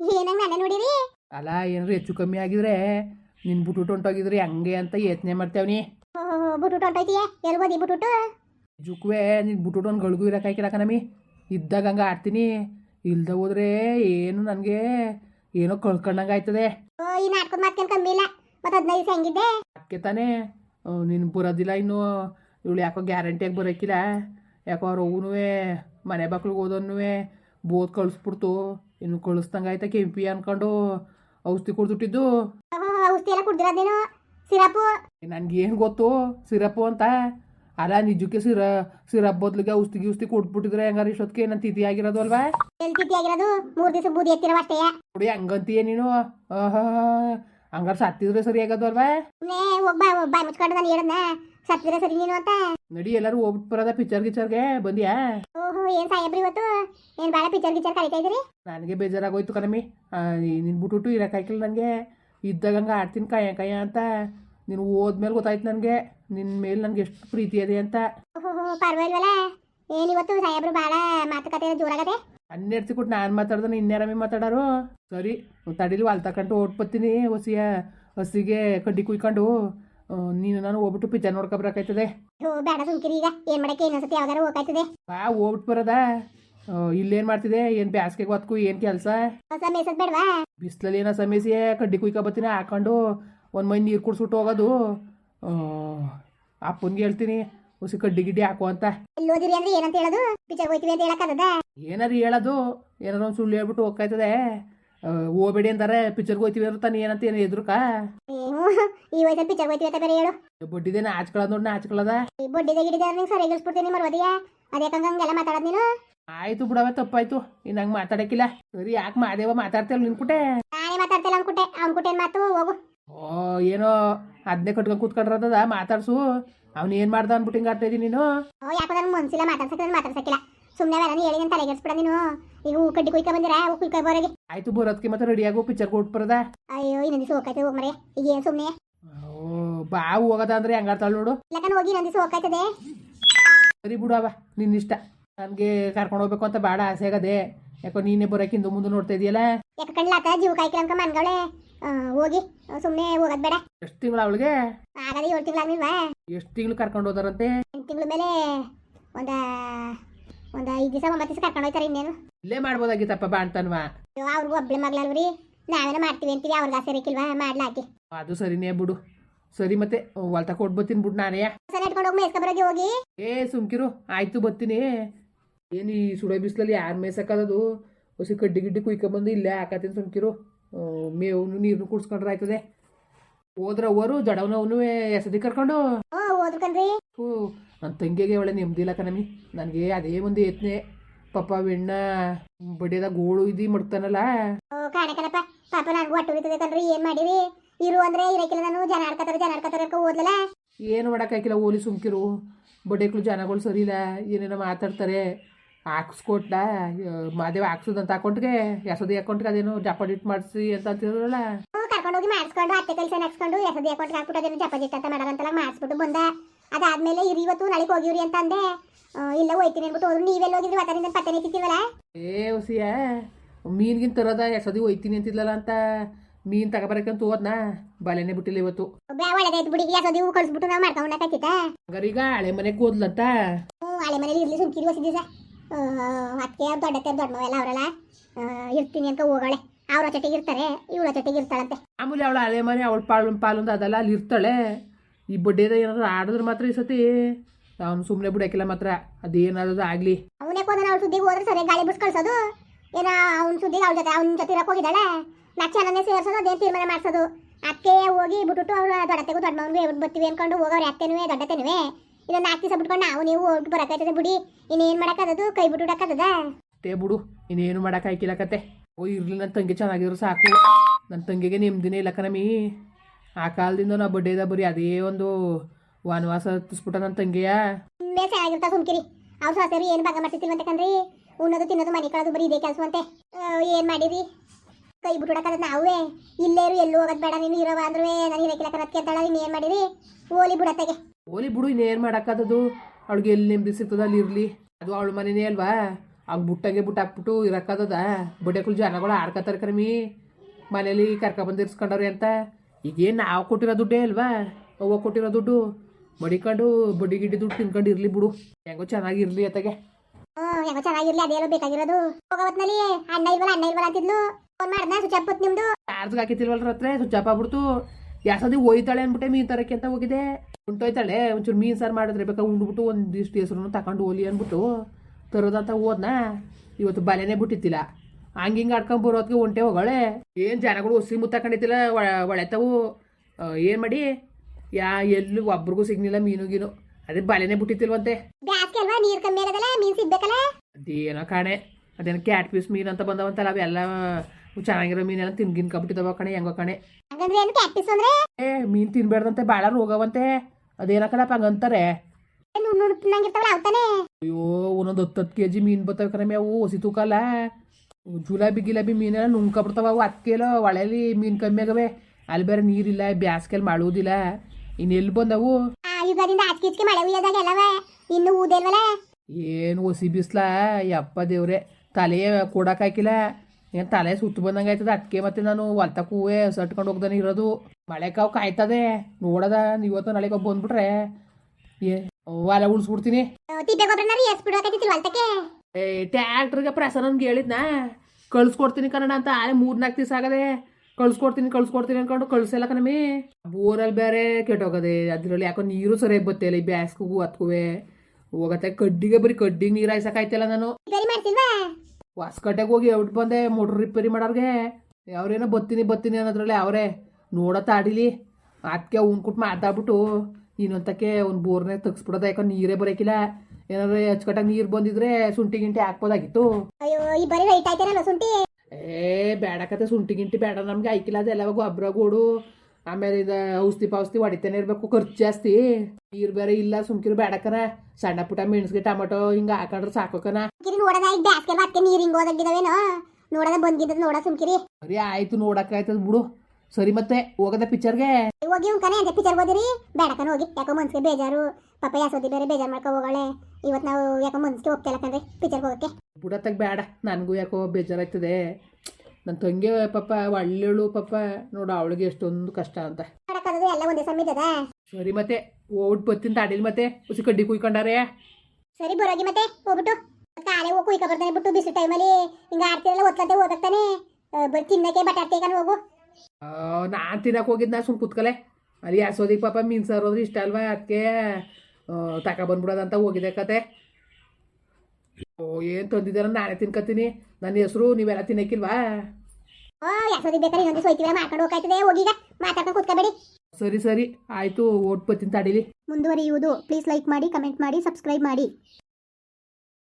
ಏನಂಗ್ ನನ್ನ ನೋಡಿರಿ? ಅಲ್ಲ ಏನಾರು ಹೆಚ್ಚು ಕಮ್ಮಿ ಆಗಿದ್ರೆ? ನಿನ್ ಬುಟ್ಟು ಹೊಂಟೋಗಿದ್ರಿ ಹಂಗೆ ಅಂತ ಯೋಚನೆ ಮಾಡ್ತೇವ್ನಿ. ಬುಟುಟ್ ಹೊಂಟೈತಿಯೇ ಎಲ್ಲಿ ಹೋದಿ ಬುಟುಟ್ ಜುಕ್ವೆ ನಿನ್ ಬುಟ್ಟು ಒಂದು ಗಳಿಗೂ ಇರಕಾಯ್ಕಿರಕ ನಮಿ. ಇದ್ದಾಗ ಹಂಗೆ ಆಡ್ತೀನಿ. ಇಲ್ದ ಹೋದ್ರೆ ಏನು ನನಗೆ ಏನೋ ಕಳ್ಕೊಂಡಂಗೆ ಆಯ್ತದೆ. ಓ ಈ ನಾಟಕದ ಮಾತೇನು ಕಮ್ಮಿ ಇಲ್ಲ. ಮತ್ತೆ ಹದಿನೈದು ದಿವಸ ಹೆಂಗಿದ್ದೆ? ಅದಕ್ಕೆ ತಾನೇ ನೀನು ಬರೋದಿಲ್ಲ ಇನ್ನು. ಇವಳು ಯಾಕೋ ಗ್ಯಾರಂಟಿಯಾಗಿ ಬರೋಕ್ಕಿಲ್ಲ ಯಾಕೋ ಅವ್ರ ಅವನು ಮನೆ ಬಾಕ್ಲಿಗೆ ಹೋದನು ಬೋದ್ ಕಳಿಸ್ಬಿಡ್ತು. ಇನ್ನು ಕಳಿಸ್ದಂಗೆ ಆಯ್ತಾ ಕೆಂಪಿ ಅನ್ಕೊಂಡು ಔಷಧಿ ಕುಡ್ದುಟ್ಟಿದ್ದು ಔಷಧಿ ಎಲ್ಲ ಕುಡ್ದಿರೋದೇನು ಸಿರಪು? ನನ್ಗೇನು ಗೊತ್ತು ಸಿರಪ್ ಅಂತ. ಅಲ್ಲ ನಿಜಕ್ಕೆ ಸಿರ ಸಿರಪ್ ಬದ್ಲಿಗೆ ಔಷಧಿ ಔಷಧಿ ಕೊಟ್ಬಿಟ್ಟಿದ್ರೆ ಹೆಂಗಾರ ಇಷ್ಟೊತ್ತಿಗೆ ನನ್ನ ತಿಥಿ ಆಗಿರೋದು ಅಲ್ವಾ? ತಿಥಿ ಆಗಿರೋದು? ಮೂರು ದಿವಸ ಬೂದಿ ಎತ್ತಿರೋ ಅಷ್ಟೇ. ನೋಡಿ ಹಂಗಂತೀಯ ನೀನು? ಹಂಗಾರ ಹಂಗಾರೆ ಸತ್ತಿದ್ರೆ ಸರಿ ಆಗೋದು ಅಲ್ವಾ? ಬಾಯ್ ಮುಚ್ಕೊಂಡು ನಾನು ಹೇಳದ್ನ. ಸತ್ತಿದ್ರೆ ಸರಿ ನೀನು ಅಂತ? ನಡಿ ಎಲ್ಲರೂ ಹೋಗ್ಬಿಟ್ಟು ಬರೋದ ಪಿಕ್ಚರ್ ಗಿಚ್ಚರ್ಗೆ ಬಂದ್ಯಾ? ಓಹೋ ಏನ್ ಸಾಹೇಬ್ರಿ ಇವತ್ತು? ಏನ್ ಬಾಳ ಪಿಕ್ಚರ್ ಗಿಚ್ಚರ್ ಕರಿತಾ ಇದ್ರಿ ನನಗೆ ಬೇಜಾರಾಗೋಯ್ತು ಕಣಮಿ ನಿನ್ನ ಬಿಟ್ಬಿಟ್ಟು ಇರೋಕ್ಕಾಯ್ಕಿಲ್ಲ ನನಗೆ. ಇದ್ದಾಗ ಹಂಗೆ ಆಡ್ತೀನಿ ಕಾಯ ಕಾಯ ಅಂತ. ನೀನು ಹೋದ್ಮೇಲೆ ಗೊತ್ತಾಯ್ತು ನನಗೆ. ನಿನ್ನ ಮೇಲೆ ನನಗೆ ಎಷ್ಟು ಪ್ರೀತಿ ಇದೆ ಅಂತ. ಓಹೋ ಪರವಾಗಿಲ್ವಲ್ಲ. ಏನು ಇವತ್ತು ಸಾಹೇಬ್ರು ಬಾಳ ಮಾತುಕತೆ ಜೋರಾಗದೆ? ಹನ್ನೆರಡು ಕೊಟ್ಟು ನಾನು ಮಾತಾಡ್ದೆ ಇನ್ಯಾರಮ್ಮಿ ಮಾತಾಡೋರು? ಸರಿ ತಡೀಲಿ ಅಲ್ಲಿ ತಕೊಂಡು ಓಟ್ ಬರ್ತೀನಿ ಹೊಸಿಯ ಹಸಿಗೆ ಕಡ್ಡಿ ಕುಯ್ಕೊಂಡು. ನೀನು ನಾನು ಹೋಗ್ಬಿಟ್ಟು ಪಿಜ್ಜಾ ನೋಡ್ಕೊಬರಕಾಯ್ತದೆ ಓ ಬೇಡ ಸುಮ್ಕಿರಿ ಈಗ. ಏನ್ ಮಾಡಕ್ಕೆ? ಇನ್ನೊಂದ್ಸತಿ ಯಾವ್ದಾರ ಹೋಗಾಯ್ತದೆ ಬಾ ಹೋಗ್ಬಿಟ್ಟು ಬರೋದ. ಇಲ್ಲೇನ್ ಮಾಡ್ತಿದೆ? ಏನು ಬ್ಯಾಸ್ಗೆಗೆ ಹೊತ್ಕು? ಏನು ಕೆಲಸ? ಬಿಸ್ಲಲ್ಲಿ ಏನ ಬೇಡವಾ? ಬಿಸ್ಲಲ್ಲಿ ಏನೋ ಸಮಸ್ಯೆ ಕಡ್ಡಿ ಕುಯ್ಕೊಬತ್ತೀನಿ ಹಾಕೊಂಡು ಒಂದು ಮೈ ನೀರು ಕುಡ್ಸ್ಬಿಟ್ಟು ಹೋಗೋದು. ಅಪ್ಪನಿಗೆ ಹೇಳ್ತೀನಿ ಹೊಸ ಕಡ್ಡಿ ಗಿಡ್ಡಿ ಹಾಕು ಅಂತ. ಅಂದ್ರೆ ಏನಂತ ಹೇಳೋದು? ಹೋಯ್ತೀವಿ ಅಂತ ಏನಾರು ಹೇಳೋದು. ಏನಾರು ಒಂದು ಸುಳ್ಳು ಹೇಳ್ಬಿಟ್ಟು ಹೋಗ್ತಾ ಆ, ಹೋಗ್ಬೇಡಿ ಅಂತಾರೆ ಪಿಕ್ಚರ್ಗೆ ಹೋಗ್ತೀವಿ ಅಂದ್ರೆ ತಾನು ಏನಂತ ಏನು ಎದ್ರುಕ ಈ ವಯಸ್ಸಲ್ಲಿ ಪಿಕ್ಚರ್ ಹೋಯ್ತೀವಿ ಅಂತ ಬೇರೆ ಹೇಳು. ಬಡ್ಡಿದೆ ನಾಚ್ಕೊಳ್ಳೋದು ನೋಡಿ ನಾಚ್ಕೊಳ್ಳೋದ ಈ ಬೊಡ್ಡಿದೆ ಗಿಡಿದೆ ನಿಂಗೆ ಸರಿ ಗಿಳಿಸ್ಬಿಡ್ತೀನಿ ಮರ್ವದಿಯಾ ಅದೇ ಹಂಗೆಲ್ಲ ಮಾತಾಡೋದು ನೀನು? ಆಯ್ತು ಬಿಡವ ತಪ್ಪಾಯ್ತು. ಇನ್ನು ಹಂಗೆ ಮಾತಾಡಕ್ಕಿಲ್ಲ. ಸರಿ ಯಾಕೆ ಮಾದೇವ ಮಾತಾಡ್ತೇವೆ ನಿನ್ಕುಟೆ ನಾನೇ ಮಾತಾಡ್ತಿಲ್ಲ ಅನ್ಕುಟೆ ಅನ್ಕುಟ್ಟೆ ಮಾತು? ಹೋಗು. ಓ ಏನೋ ಅದನ್ನೇ ಕಟ್ಕೊಂಡು ಕೂತ್ಕೊಂಡ್ರದ ಮಾತಾಡ್ಸು. ಅವ್ನು ಏನು ಮಾಡ್ದ ಅನ್ಬಿಟ್ಟು ಹಿಂಗೆ ಆಡ್ತಾ ನೀನು? ಓ ಯಾಕೋ ನನ್ಗೆ ಮನ್ಸಿಲ್ಲ ಮಾತಾಡ್ಸಕ್ಕೆ ಮಾತಾಡ್ಸಕ್ಕಿಲ್ಲ ಸುಮ್ಮನೆ ನಾನು ಹೇಳಿ ನಾನು ತಲೆಗೆಡ್ಸ್ಬಿಡ ನೀನು. ಈಗ ಹೂ ಕಡ್ಡಿ ಕುಯ್ಕ ಬಂದಿರ ಹೂ ಕುಯ್ಕ ಬರೋಗೆ ಆಯ್ತು ಬರೋದಕ್ಕೆ ಮತ್ತೆ ಆಗೋ ಪಿಕ್ಚರ್ ಕೊಟ್ಟು ಬರೋದ? ಅಯ್ಯೋ ಇನ್ನೊಂದು ಸೋಕಾಯ್ತು ಹೋಗ್ ಮರೆ ಈಗ ಏನು ಸುಮ್ಮನೆ ಓ ಬಾ ಹೋಗದ ಅಂದ್ರೆ ಹೆಂಗಾಡ್ತಾಳೆ ನೋಡು. ಲಗನ್ ಹೋಗಿ ಇನ್ನೊಂದು ಹೋಗ್ತೈತದೆ ಸರಿ ಬಿಡವ ನಿನ್ನಿಷ್ಟ ನನಗೆ ಕರ್ಕೊಂಡು ಹೋಗ್ಬೇಕು ಅಂತ ಬಾಡ ಆಸೆ ಆಗದೆ. ಯಾಕೋ ನೀನೇ ಬೋರಕಿಂದ ಮುಂದೆ ನೋಡ್ತಾ ಇದೆಯಲ್ಲ? ಯಾಕೆ ಕಣ್ಲಾತ ಜೀವ ಕಾಯ್ಕಿಲ್ಲ ಅನ್ಕ ಮನ್ಗವಳೆ. ಹೋಗಿ ಸುಮ್ಮನೆ ಹೋಗೋದು ಬೇಡ. ಎಷ್ಟು ತಿಂಗಳ ಅವಳಿಗೆ? ಆಗದೆ ಏಳು ತಿಂಗಳಾಗ್ಲಿಲ್ವಾ ಎಷ್ಟು ತಿಂಗಳು ಕರ್ಕೊಂಡು ಹೋದಾರಂತೆ? ಎಂಟು ತಿಂಗಳ ಮೇಲೆ ಒಂದ ಒಂದು ಐದು ದಿವಸ ಒಂಬತ್ತು ದಿವಸ ಕರ್ಕೊಂಡು ಹೋಯ್ತಾರೆ ಇನ್ನೇನು? ಇಲ್ಲೇ ಮಾಡ್ಬೋದಾಗಿತ್ತಪ್ಪ ಬಾ ಅಂತನ್ವಾ. ಅವ್ರಿಗೂ ಒಬ್ಳೆ ಮಗ್ಲಲ್ವ್ರಿ ನಾವೇನೋ ಮಾಡ್ತೀವಿ ಅಂತೀವಿ ಅವ್ರಿಗೆ ಆಸೆ ಇರಕ್ಕಿಲ್ವಾ ಮಾಡ್ಲಾಕಿ ಅದು ಸರಿನೇ ಬಿಡು. ಸರಿ ಮತ್ತೆ ಹೊಲ್ತ ಕೊಟ್ಟು ಬರ್ತೀನಿ ಬಿಡು ನಾನೇ. ಹೊಸ ನೆಟ್ಕೊಂಡು ಹೋಗಿ ಹೋಗಿ. ಏ ಸುಮ್ಕಿರು ಆಯ್ತು ಬರ್ತೀನಿ. ಏನು ಈ ಸುಡೋ ಬಿಸಿಲಲ್ಲಿ ಯಾರು ಮೇಸಕ್ಕದದು ಹೊಸ ಕಡ್ಡಿ ಗಿಡ್ಡಿ ಕುಯ್ಕೊಂಬಂದು ಇಲ್ಲೇ ಹಾಕತ್ತೀನಿ ಸುಮ್ಕಿರು. ಮೇವು ಮೇವ್ನು ನೀರನ್ನು ಕುಡ್ಸ್ಕೊಂಡ್ರೆ ಆಯ್ತದೆ. ಹೋದ್ರ ಅವರು ಜಡವನವನು ಎಸದಿ ಕರ್ಕೊಂಡು? ಹ್ಞೂ ನನ್ನ ತಂಗಿಗೆ ಒಳ್ಳೆ ನೆಮ್ಮದಿಲ್ಲ ಕಣಮಿ ನನಗೆ ಅದೇ ಒಂದು ಯತ್ನೆ. ಪಾಪ ಬೆಣ್ಣ ಬಡಿಯದ ಗೋಳು ಇದಿ ಮಡ್ತಾನಲ್ಲ ಕಾಣಕನಪ್ಪ. ಪಾಪ ನನಗೂ ಒಟ್ಟು ಉಳಿತದೆ ಕಣ್ರಿ ಏನ್ ಮಾಡಿರಿ? ಇರು ಅಂದ್ರೆ ಇರಕ್ಕಿಲ್ಲ ನಾನು. ಜನ ಆಡ್ಕತಾರೆ ಜನ ಆಡ್ಕತಾರೆ ಅನ್ಕೊ ಓದ್ಲಲ್ಲ ಏನು ಮಾಡೋಕ್ಕಾಗಿಲ್ಲ ಓಲಿ ಸುಮ್ಕಿರು. ಬಡ್ಡೆಕ್ಳು ಜನಗಳು ಸರಿ ಇಲ್ಲ. ಏನೇನೋ ಮಾತಾಡ್ತಾರೆ. ಹಾಕ್ಸ್ಕೊಟ್ಲ. ಮಾದೇವ ಹಾಕ್ಸೋದಂತ ಅಕೌಂಟ್ಗೆ. ಎಸದಿ ಅಕೌಂಟ್ಗೆ ಅದೇನು ಡೆಪಾಸಿಟ್ ಮಾಡಿಸಿ ಅಂತ ಅಂತಿರಲ್ಲ ಕರ್ಕೊಂಡೋಗಿ ಕರ್ಕೊಂಡು ಹೋಗಿ ಮಾಡಿಸ್ಕೊಂಡು ಅತ್ತೆ ಕೆಲಸ ನಡ್ಸ್ಕೊಂಡು ಎಸದಿ ಅಕೌಂಟ್ ಹಾಕ್ಬಿಟ್ಟು ಅದೇನು ಜಪಾಜಿಟ್ ಅಂತ ಮಾಡೋದಂತೆಲ್ಲ ಮಾಡಿಸ್ಬಿಟ್ಟು ಬಂದ. ಅದಾದ್ಮೇಲೆ ಇರಿ ಇವತ್ತು ನಾಳೆಗೆ ಹೋಗಿವ್ರಿ ಅಂತ ಅಂದೆ ಇಲ್ಲ ಹೋಯ್ತೀನಿ ಅನ್ಬಿಟ್ಟು ಹೋದ್ರು. ನೀವೆಲ್ಲ ಹೋಗಿದ್ರಿ? ವತನಿಂದ ಪತ್ತೆ ನಿಂತಿದ್ದೀವಲ್ಲ ಏ ಹುಸಿಯ ಮೀನ್ಗಿನ್ ತರೋದ ಸದಿ ಹೋಯ್ತೀನಿ ಅಂತಿದ್ಲಲ್ಲ ಅಂತ ಮೀನ್ ತಗೋಬರಕಂತ ಹೋದ್ನಾ? ಬಲೆನೇ ಬಿಟ್ಟಿಲ್ಲ ಇವತ್ತು. ಬ್ಯಾ ಒಳ್ಳೇದಾಯ್ತು ಬಿಡಿ. ಎಸದಿ ಹೂ ಕಳಿಸ್ಬಿಟ್ಟು ನಾವು ಮಾಡ್ಕೊಂಡಾಕತ್ತಿತ್ತ ಹಂಗಾರೀಗ ಹಳೆ ಮನೆಗೆ ಹೋದ್ಲಂತ. ಹ್ಞೂ ಹಳೆ ಮನೇಲಿ ಇರ್ಲಿ ಸುಮ್ಕಿರಿ ಹೊಸ ಸರ್ ಅದಕ್ಕೆ ದೊಡ್ಡತ್ತೆ ದೊಡ್ಡವೆಲ್ಲ ಅವರಲ್ಲ. ಇರ್ತೀನಿ ಅಂತ ಹೋಗಾಳೆ. ಅವ್ರ ಜೊತೆಗೆ ಇರ್ತಾರೆ ಇವಳ ಜೊತೆಗೆ ಇರ್ತಾಳಂತೆ. ಆಮೇಲೆ ಅವಳ ಹಳೆ ಮನೆ ಅವಳ ಪಾಲು ಪಾಲೊಂದು ಅದೆಲ್ಲ ಅಲ್ಲಿ ಇರ್ತಾಳೆ. ಈ ಬಡ್ಡೆದ ಏನಾದ್ರು ಆಡಿದ್ರೆ ಮಾತ್ರ ಈ ಸತಿ ಅವ್ನು ಸುಮ್ಮನೆ ಬಿಡಕ್ಕಿಲ್ಲ ಮಾತ್ರ. ಅದೇನಾದ್ರು ಆಗಲಿ. ಅವನೇ ಹೋದ ಅವ್ಳ ಸುದ್ದಿಗೆ ಹೋದ್ರೆ ಸರಿ ಗಾಳಿ ಬಿಡ್ಸ್ ಕಳ್ಸೋದು. ಏನೋ ಅವ್ನ ಸುದ್ದಿಗೆ ಅವಳ ಜೊತೆ ಅವ್ನ ಜೊತೆ ಇರಕ್ಕೆ ಹೋಗಿದ್ದಾಳೆ. ನಾ ಚೆನ್ನಾನೇ ಸೇರ್ಸೋದು ಅದೇನು ತೀರ್ಮಾನ ಮಾಡಿಸೋದು. ಅಕ್ಕೆ ಹೋಗಿ ಬಿಟ್ಟು ಅವ್ರು ದೊಡ್ಡತೆಗೂ ದೊಡ್ಡ ಮಗನಿಗೆ ಹೇಳ್ಬಿಟ್ಟು ಬರ್ತೀವಿ ಅನ್ಕೊಂಡು ಹೋಗೋರು ಅತ್ತೆನುವೆ ದೊಡ್ಡತೆನುವೆ ಇದೊಂದು ದಿವಸ ಬಿಟ್ಕೊಂಡು ನಾವು ನೀವು ಹೊರಟು ಬರಕಾಯ್ತದೆ ಬಿಡಿ. ಇನ್ನೇನು ಮಾಡೋಕ್ಕಾಗದು ಕೈ ಬಿಟ್ಟು ಹುಡಕದೇ ಅಷ್ಟೇ ಬಿಡು ಇನ್ನೇನು ಮಾಡೋಕ್ಕಾಯ್ಕಿಲ್ಲ ಕತೆ. ಓ ಇರ್ಲಿ ನನ್ನ ತಂಗಿ ಚೆನ್ನಾಗಿದ್ರು ಸಾಕು. ನನ್ನ ತಂಗಿಗೆ ನೆಮ್ಮದಿನೇ ಇಲ್ಲ ಕಣಮಿ. ಆ ಕಾಲದಿಂದ ನಾ ಬಡ್ಡೆದ ಬರೀ ಅದೇ ಒಂದು ವನವಾಸ ಹತ್ತಿಸ್ಬಿಟ್ಟ ನನ್ನ ತಂಗಿಯ ಚೆನ್ನಾಗಿರ್ತಾವ ಸುಮ್ಕಿರಿ. ಅವ್ರು ಸಾಸರಿ ಏನು ಭಾಗ ಮಾಡ್ತಿರ್ತಿಲ್ವಂತೆ ಕಣ್ರಿ? ಉಣ್ಣೋದು ತಿನ್ನೋದು ಮನೆ ಕಳೋದು ಬರೀ ಇದೇ ಕೆಲಸ ಅಂತೆ ಏನು ಮಾಡಿರಿ? ಕೈ ಬಿಟ್ಬಿಡಕ್ಕದ ನಾವೇ ಇಲ್ಲೇರು ಎಲ್ಲೂ ಹೋಗೋದು ಬೇಡ ನೀನು ಇರೋವ ಅಂದ್ರೆ ನಾನು ಇರಕ್ಕಿಲ್ಲ ಕರತ್ಕೆ ಅಂತಾಳ ನೀನು ಏನು ಮಾಡಿರಿ? ಓಲಿ ಬಿಡತ್ತೆಗೆ ಓಲಿ ಬಿಡು ಇನ್ನೇನು ಮಾಡೋಕ್ಕದದು ಅವಳಿಗೆ ಎಲ್ಲಿ ನೆಮ್ಮದಿ ಸಿಗ್ತದ ಅಲ್ಲಿ ಇರಲಿ. ಅದು ಅವಳ ಮನೆನೇ ಅಲ್ವಾ? ಅವ್ಗೆ ಬುಟ್ಟಂಗೆ ಬುಟ್ಟ ಹಾಕ್ಬಿಟ್ಟು ಇರಕ್ಕದ ಬಡ್ಡೆಗಳು ಜನಗಳು ಆಡ್ಕತ್ತಾರೆ ಕರ್ಮಿ. ಮನೇಲಿ ಕರ್ಕೊಬಂದು ಇರ್ಸ್ಕೊಂಡವ್ರಿ ಅಂತ. ಈಗೇನು ನಾವು ಕೊಟ್ಟಿರೋ ದುಡ್ಡೇ ಅಲ್ವಾ? ಅವ್ವ ಕೊಟ್ಟಿರೋ ದುಡ್ಡು? ಮಡಿಕೊಂಡು ಬಡ್ಡಿ ಗಿಡ್ಡಿ ದುಡ್ಡು ತಿನ್ಕೊಂಡು ಇರ್ಲಿ ಬಿಡು. ಹೆಂಗೋ ಚೆನ್ನಾಗಿರ್ಲಿ ಅತ್ತಗೆ. ಹ್ಮ್ ಹೆಂಗೋ ಚೆನ್ನಾಗಿರ್ಲಿ ಅದೇನೋ ಬೇಕಾಗಿರೋದು. ಹೋಗೋತ್ನಲ್ಲಿ ಅಣ್ಣ ಇಲ್ವಲ್ಲ ಅಣ್ಣ ಇಲ್ವಲ್ಲ ಅಂತಿದ್ಲು. ಫೋನ್ ಮಾಡ್ದ ಸ್ವಿಚ್ ಆಫ್ ನಿಮ್ದು. ಚಾರ್ಜ್ಗೆ ಹಾಕಿತಿಲ್ವಲ್ಲ ಹತ್ರ ಸ್ವಿಚ್ ಆಫ್ ಆಗ್ಬಿಡ್ತು. ಯಾಸದಿ ಹೋಯ್ತಾಳೆ ಅಂದ್ಬಿಟ್ಟೆ ಮೀನ್ ತರಕ್ಕೆ ಅಂತ ಹೋಗಿದೆ. ಉಂಟೋಯ್ತಾಳೆ ಒಂಚೂರು ಮೀನು ಸಾರು ಮಾಡಿದ್ರೆ ಬೇಕಾ ಉಂಡ್ಬಿಟ್ಟು ಒಂದಿಷ್ಟು ಹೆಸರು ತಗೊಂಡು ಹೋಲಿ ಅಂದ್ಬಿಟ್ಟು. ತರೋದಂತ ಹೋದ್ನಾ? ಇವತ್ತು ಬಲೆನೇ ಬಿಟ್ಟಿತ್ತಿಲ್ಲ. ಹಂಗೆ ಹಿಂಗೆ ಆಡ್ಕೊಂಡ್ ಬರೋದ್ಗೆ ಒಂಟೆ ಹೋಗಳೆ. ಏನು ಜನಗಳು ಹುಸಿ ಮುತ್ತಕೊಂಡಿತ್ತಿಲ್ಲ ಒಳೆತವು. ಏನು ಮಾಡಿ? ಯಾ ಎಲ್ಲೂ ಒಬ್ರಿಗೂ ಸಿಗ್ನಿಲ್ಲ ಮೀನು ಗೀನು. ಅದೇ ಬಲೆನೆ ಬಿಟ್ಟಿತ್ತಿಲ್ವಂತೆ. ನೀರು ಕಮ್ಮಿ ಆಗದಲ್ಲ ಮೀನ್ ಸಿಗ್ಬೇಕಲ್ಲ? ಅದೇನೋ ಕಾಣೆ. ಅದೇನೋ ಕ್ಯಾಟ್ ಪೀಸ್ ಮೀನು ಅಂತ ಬಂದವಂತಲ್ಲ ಅವೆಲ್ಲ ಚೆನ್ನಾಗಿರೋ ಮೀನೆಲ್ಲ ತಿನ್ಗಿನ್ಕೊಬಿಟ್ಟಿದಾವ ಕಣೆ ಹೆಂಗೋ ಕಣೆ. ಏ ಮೀನ್ ತಿನ್ಬೇಡ್ದಂತೆ ಭಾಳ ರೋಗವಂತೆ. ಕಣಪ್ಪ ಹಂಗಂತಾರೆ? ಅಯ್ಯೋ ಒಂದೊಂದು ಹತ್ತು ಹತ್ತು ಕೆ ಜಿ ಮೀನು ಬರ್ತವೆ ಕಣ ಅವು ಹೊಸಿ ತೂಕಲ್ಲ. ಜುಲಾಬಿ ಗಿಲಾಬಿ ಮೀನೆಲ್ಲ ನುಂಗ್ಕೊಬಿಡ್ತಾವ ಅವು ಅದಕ್ಕೆಲ್ಲ ಹೊಳೆಲಿ ಮೀನು ಕಮ್ಮಿ ಆಗವೆ. ಅಲ್ಲಿ ಬೇರೆ ನೀರಿಲ್ಲ ಬ್ಯಾಸ್ಗೆಲ್ ಮಾಡುವುದಿಲ್ಲ ಇನ್ನು ಎಲ್ಲಿ ಬಂದವು? ಇನ್ನು ಊದೇಲ್ವಲ್ಲ ಏನು ಒಸಿ ಬಿಸ್ಲ? ಯಪ್ಪ ದೇವ್ರೆ ತಲೆ ಕೊಡಕ್ಕಾಕಿಲ್ಲ ಏನು ತಲೆ ಸುತ್ತು ಬಂದಂಗೆ ಆಯ್ತದ ಅದಕ್ಕೆ ಮತ್ತೆ ನಾನು ಹೊಲ್ತಕ್ಕೆ ಹೂವೆ ಸಟ್ಕೊಂಡು ಹೋಗ್ದಾನೆ ಇರೋದು. ಮಳೆ ಕಾವು ಕಾಯ್ತದೆ. ನೋಡದ ಇವತ್ತು ನಾಳೆಗೆ ಒಬ್ಬ ಬಂದ್ಬಿಟ್ರೆ. ಏ ಹೊಲ ಉಳಿಸ್ಬಿಡ್ತೀನಿ. ಏ ಟ್ಯಾಕ್ಟ್ರಿಗೆ ಪ್ರಸನ್ನನ್ಗೆ ಹೇಳಿದ್ನಾ. ಕಳ್ಸ್ಕೊಡ್ತೀನಿ ಕನ್ನಡ ಅಂತ. ಆಲೆ ಮೂರ್ನಾಲ್ಕು ದಿವಸ ಆಗದೆ. ಕಳ್ಸ್ಕೊಡ್ತೀನಿ ಕಳ್ಸ್ಕೊಡ್ತೀನಿ ಅನ್ಕೊಂಡು ಕಳ್ಸಲ್ಲ ಕಣಮಿ ಬೋರಲ್ಲಿ ಬೇರೆ ಕೆಟ್ಟೋಗದೆ. ಅದ್ರಲ್ಲಿ ಯಾಕೋ ನೀರು ಸರಿಯಾಗಿ ಬತ್ತಿಲ್ಲ ಈ ಬ್ಯಾಸ್ಗೂ ಹತ್ಕುವೆ ಹೋಗತ್ತೆ ಕಡ್ಡಿಗೆ ಬರೀ ಕಡ್ಡಿಗೆ ನೀರು ಹಾಯ್ಸಕ್ಕಾಯ್ತಿಲ್ಲ ನಾನು. ಹೊಸ್ಕಟ್ಟೆಗೆ ಹೋಗಿ ಔಟ್ ಬಂದೆ? ಮೋಟ್ರ್ ರಿಪೇರಿ ಮಾಡೋರ್ಗೆ. ಅವ್ರೇನೋ ಬತ್ತೀನಿ ಬತ್ತೀನಿ ಅನ್ನೋದ್ರಲ್ಲಿ ಅವರೇ. ನೋಡತ್ತ ಆಡಿಲಿ. ಅದಕ್ಕೆ ಉಣ್ಕೊಟ್ಟು ಮಾತಾಡ್ಬಿಟ್ಟು ಇನ್ನೊಂದಕ್ಕೆ ಒಂದು ಬೋರ್ನೇ ತೆಗ್ಸ್ಬಿಡೋದು ಯಾಕೋ ನೀರೇ ಬರೋಕಿಲ್ಲ. ಏನಾದ್ರು ಅಚ್ಚುಕಟ್ಟಾಗಿ ನೀರು ಬಂದಿದ್ರೆ ಶುಂಠಿ ಗಿಂಟಿ ಹಾಕ್ಬೋದಾಗಿತ್ತು. ಅಯ್ಯೋ ಈ ಬರೀ ರೈಟ್ ಶುಂಠಿ? ಏ ಬೇಡಕತ್ತೆ ಶುಂಠಿ ಗಿಂಟಿ ಬೇಡ ನಮ್ಗೆ. ಐಕಿಲ್ಲ ಅದೆಲ್ಲ ಗೊಬ್ಬರ ಗೋಡು ಆಮೇಲೆ ಇದು ಔಷಧಿ ಪೌಷ್ಧಿ ಹೊಡಿತಾನೆ ಇರಬೇಕು ಖರ್ಚು ಜಾಸ್ತಿ. ನೀರು ಬೇರೆ ಇಲ್ಲ ಸುಮ್ಕಿರು ಬೇಡಕನ ಸಣ್ಣ ಪುಟ್ಟ ಮೆಣಸಿಗೆ ಟೊಮಟೊ ಹಿಂಗೆ ಹಾಕೊಂಡ್ರೆ ಸಾಕೋಕನ ನೋಡದ ಈಗ ಬ್ಯಾಸ್ಗೆ ಅದಕ್ಕೆ ನೀರು ಹಿಂಗೆ ಹೋದಾಗಿದಾವೇನೋ ನೋಡದ ಬಂದಿದ್ದದ್ ನೋಡ ಸುಮ್ಕಿರಿ. ಸರಿ ಆಯ್ತು ನೋಡಕ್ಕಾಯ್ತದ ಬಿಡು. ಸರಿ ಮತ್ತೆ ಹೋಗದ ಪಿಕ್ಚರ್ಗೆ ಹೋಗಿ ಉಂಕನೆ ಅಂತ ಪಿಕ್ಚರ್ ಹೋದಿರಿ. ಬೇಡಕನ ಹೋಗಿ. ಯಾಕೋ ಮನ್ಸಿಗೆ ಬೇಜಾರು. ಪಾಪ ಯಾಸೋದಿ ಬೇರೆ ಬೇಜಾರು ಮಾಡ್ಕೊ ಹೋಗೋಳೆ ಇವತ್ತು ನಾವು ಯಾಕೋ ಮನ್ಸಿಗೆ ಹೋಗ್ತಿಲ್ಲ ಕಣ್ರಿ ಪಿಕ್ಚರ್ಗೆ ಹೋಗಕ್ಕೆ. ಬಿಡತ್ತಾಗ ಬೇಡ ನನಗೂ ಯಾಕೋ ಬೇಜಾರಾಯ್ತದೆ. ನನ್ನ ತಂಗಿ ಪಾಪ ಒಳ್ಳೆಳು ಪಾಪ ನೋಡು ಅವಳಿಗೆ ಎಷ್ಟೊಂದು ಕಷ್ಟ ಅಂತ. ಮಾಡಕ್ಕಾಗದು ಎಲ್ಲ ಒಂದೇ ಸಮಿತದ ಸರಿ ಮತ್ತೆ ಓಟ್ ಬತ್ತಿನ ತಾಡಿಲ್ ಮತ್ತೆ ಉಸಿ ಕಡ್ಡಿ ಕುಯ್ಕೊಂಡಾರೆ. ಸರಿ ಬರೋಗಿ ಮತ್ತೆ ಹೋಗ್ಬಿಟ್ಟು. ಕಾಲೇ ಹೋಗಿ ಕುಯ್ಕ ಬರ್ತಾನೆ ಬಿಟ್ಟು ಬಿಸಿಲು ಟೈಮಲ್ಲಿ ಹಿಂಗೆ ಆಡ್ತಿರಲ್ಲ ಒತ್ಲಂತೆ ಹೋಗ್ತಾನೆ ಬರೀ ತಿನ್ನಕ್ಕೆ ಬಟಾಟೆ ಹೋಗು. ನಾನು ತಿನ್ನಕ್ಕೆ ಹೋಗಿದ್ದೆ ನಾ ಕುತ್ಕಲೆ. ಅಲ್ಲಿ ಯಾಸೋದಿಗೆ ಪಾಪ ಮೀನು ಸಾರು ಇಷ್ಟ ಅಲ್ವಾ ಅದಕ್ಕೆ ತಗೊಬಂದ್ಬಿಡೋದಂತ ಹೋಗಿದೆ ಕತೆ. ಓ ಏನು ತಂದಿದ್ದಾರ? ನಾನೇ ತಿನ್ಕತ್ತೀನಿ. ನನ್ನ ಹೆಸರು ನೀವೆಲ್ಲ ತಿನ್ನಕ್ಕಿಲ್ವಾ? ಸರಿ ಸರಿ. ಆಯಿತು ಓಟ್ ಬತ್ತಿನ ತಡೀಲಿ. ಮುಂದುವರಿಯುವುದು. ಪ್ಲೀಸ್ ಲೈಕ್ ಮಾಡಿ ಕಮೆಂಟ್ ಮಾಡಿ ಸಬ್ಸ್ಕ್ರೈಬ್ ಮಾಡಿ.